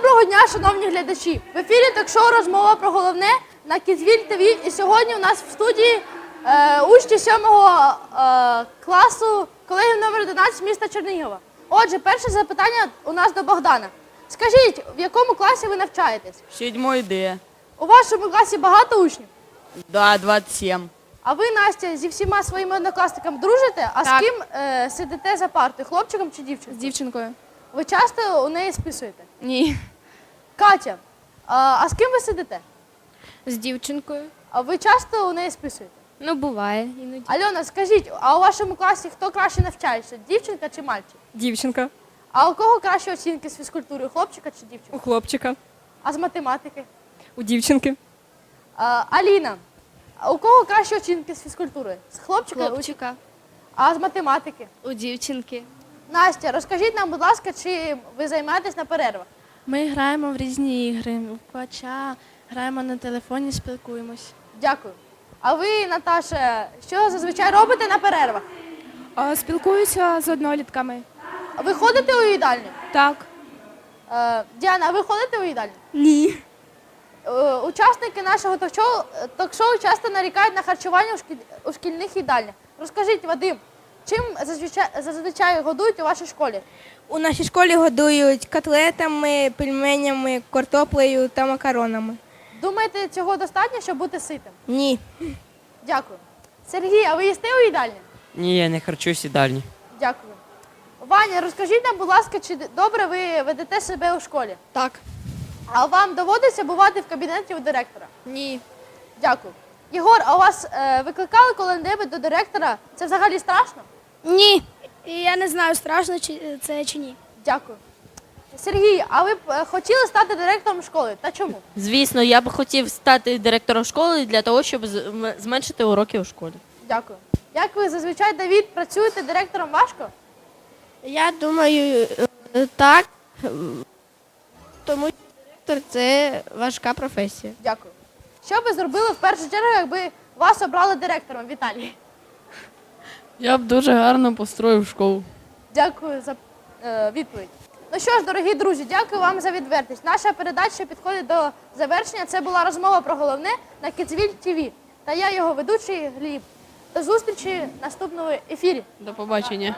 дня, шановні глядачі! В ефірі ток-шоу розмова про головне на Кізвіль ТВ. І сьогодні у нас в студії е, учні 7 е, класу колегії номер 11 міста Чернігова. Отже, перше запитання у нас до Богдана. Скажіть, в якому класі ви навчаєтесь? Седьмой Д. У вашому класі багато учнів? Да, 27. А ви, Настя, зі всіма своїми однокласниками дружите? А Так. з ким е, сидите за партою? Хлопчиком чи З дівчинкою? Ви часто у неї списуєте? Ні. Катя, а, а з ким ви сидите? З дівчинкою? А ви часто у неї списуєте? Ну, буває іноді. Альона, скажіть, а у вашому класі хто краще навчається? Дівчинка чи мальчик? Дівчинка А у кого кращі оцінки з фізкультури? у Хлопчика чи дівчинка? у хлопчика, А з математики? у дівчинки, А, Аліна, а у кого кращі оцінки з фізкультури? З хлопчика? Хлопчика. А з математики? У дівчинки. Настя, розкажіть нам, будь ласка, чи ви займаєтесь на перервах? Ми граємо в різні ігри, в квача, граємо на телефоні, спілкуємось. Дякую. А ви, Наташа, що зазвичай робите на перервах? спілкуюся з однолітками. Ви ходите у їдальню? Так. Е, Діана, а ви ходите у їдальню? Ні. Е, Учасники нашого ток-шоу, ток-шоу часто нарікають на харчування у, шкіль, у шкільних їдальнях. Розкажіть, Вадим, чим зазвичай, зазвичай годують у вашій школі? У нашій школі годують котлетами, пельменями, картоплею та макаронами. Думаєте, цього достатньо, щоб бути ситим? Ні. Дякую. Сергій, а ви їсте у їдальні? Ні, я не харчуюсь і дальні. Дякую. Ваня, розкажіть нам, будь ласка, чи добре ви ведете себе у школі? Так. А вам доводиться бувати в кабінеті у директора? Ні. Дякую. Єгор, а у вас е, викликали коли-небудь до директора? Це взагалі страшно? Ні. І я не знаю, страшно чи це чи ні. Дякую. Сергій, а ви б е, хотіли стати директором школи? Та чому? Звісно, я б хотів стати директором школи для того, щоб з- м- зменшити уроки у школі. Дякую. Як ви зазвичай, Давід, працюєте директором важко? Я думаю, е, так. Тому що директор це важка професія. Дякую. Що ви зробили в першу чергу, якби вас обрали директором, Віталій? Я б дуже гарно построїв школу. Дякую за е, відповідь. Ну що ж, дорогі друзі, дякую вам за відвертість. Наша передача підходить до завершення. Це була розмова про головне на Кіцвіль ТВ. Та я його ведучий Гліб. До зустрічі в наступному ефірі. До побачення.